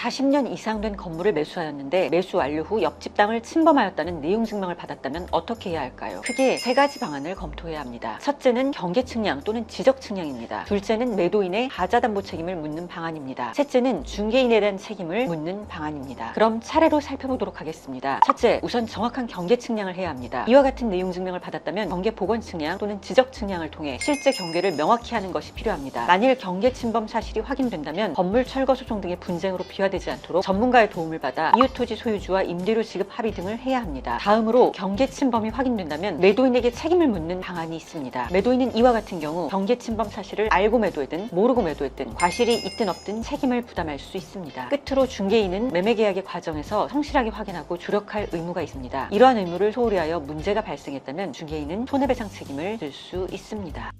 40년 이상 된 건물을 매수하였는데 매수 완료 후 옆집 땅을 침범하였다는 내용 증명을 받았다면 어떻게 해야 할까요? 크게 세 가지 방안을 검토해야 합니다. 첫째는 경계 측량 또는 지적 측량입니다. 둘째는 매도인의 가자담보 책임을 묻는 방안입니다. 셋째는 중개인에 대한 책임을 묻는 방안입니다. 그럼 차례로 살펴보도록 하겠습니다. 첫째, 우선 정확한 경계 측량을 해야 합니다. 이와 같은 내용 증명을 받았다면 경계 복원 측량 또는 지적 측량을 통해 실제 경계를 명확히 하는 것이 필요합니다. 만일 경계 침범 사실이 확인된다면 건물 철거 소송 등의 분쟁으로 비화 되지 않도록 전문가의 도움을 받아 이웃 토지 소유주와 임대료 지급 합의 등을 해야 합니다. 다음으로 경계 침범이 확인된다면 매도인에게 책임을 묻는 방안이 있습니다. 매도인은 이와 같은 경우 경계 침범 사실을 알고 매도했든 모르고 매도했든 과실이 있든 없든 책임을 부담할 수 있습니다. 끝으로 중개인은 매매 계약의 과정에서 성실하게 확인하고 주력할 의무가 있습니다. 이러한 의무를 소홀히 하여 문제가 발생했다면 중개인은 손해배상 책임을 질 수 있습니다.